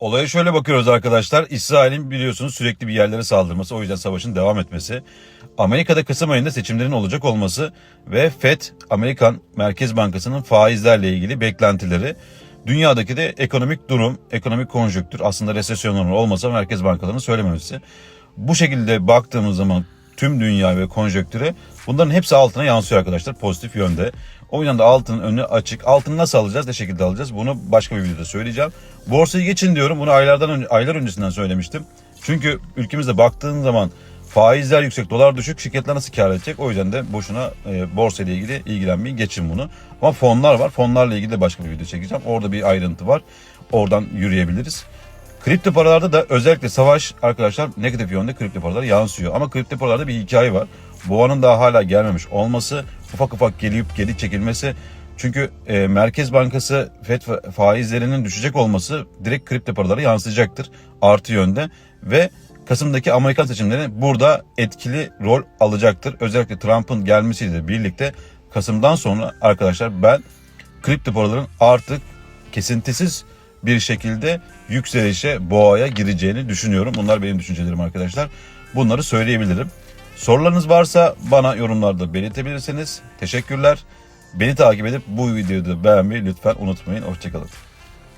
Olaya şöyle bakıyoruz arkadaşlar. İsrail'in biliyorsunuz sürekli bir yerlere saldırması, o yüzden savaşın devam etmesi. Amerika'da Kasım ayında seçimlerin olacak olması ve FED, Amerikan Merkez Bankası'nın faizlerle ilgili beklentileri. Dünyadaki de ekonomik durum, ekonomik konjonktür aslında resesyonların olmasa merkez bankalarının söylememesi. Bu şekilde baktığımız zaman tüm dünya ve konjonktüre bunların hepsi altına yansıyor arkadaşlar pozitif yönde. O yüzden de altının önü açık. Altını nasıl alacağız, ne şekilde alacağız bunu başka bir videoda söyleyeceğim. Borsayı geçin diyorum. Bunu aylardan önce, aylar öncesinden söylemiştim. Çünkü ülkemizde baktığın zaman faizler yüksek, dolar düşük, şirketler nasıl kar edecek? O yüzden de boşuna e, borsa ile ilgili ilgilenmeyin, geçin bunu. Ama fonlar var. Fonlarla ilgili de başka bir video çekeceğim. Orada bir ayrıntı var. Oradan yürüyebiliriz. Kripto paralarda da özellikle savaş arkadaşlar negatif yönde kripto paralara yansıyor. Ama kripto paralarda bir hikaye var. Boğanın daha hala gelmemiş olması, ufak ufak gelip geri çekilmesi. Çünkü e, Merkez Bankası FED fa- faizlerinin düşecek olması direkt kripto paralara yansıyacaktır artı yönde ve Kasım'daki Amerikan seçimleri burada etkili rol alacaktır. Özellikle Trump'ın gelmesiyle birlikte Kasım'dan sonra arkadaşlar ben kripto paraların artık kesintisiz bir şekilde yükselişe, boğaya gireceğini düşünüyorum. Bunlar benim düşüncelerim arkadaşlar. Bunları söyleyebilirim. Sorularınız varsa bana yorumlarda belirtebilirsiniz. Teşekkürler. Beni takip edip bu videoyu da beğenmeyi lütfen unutmayın. Hoşçakalın.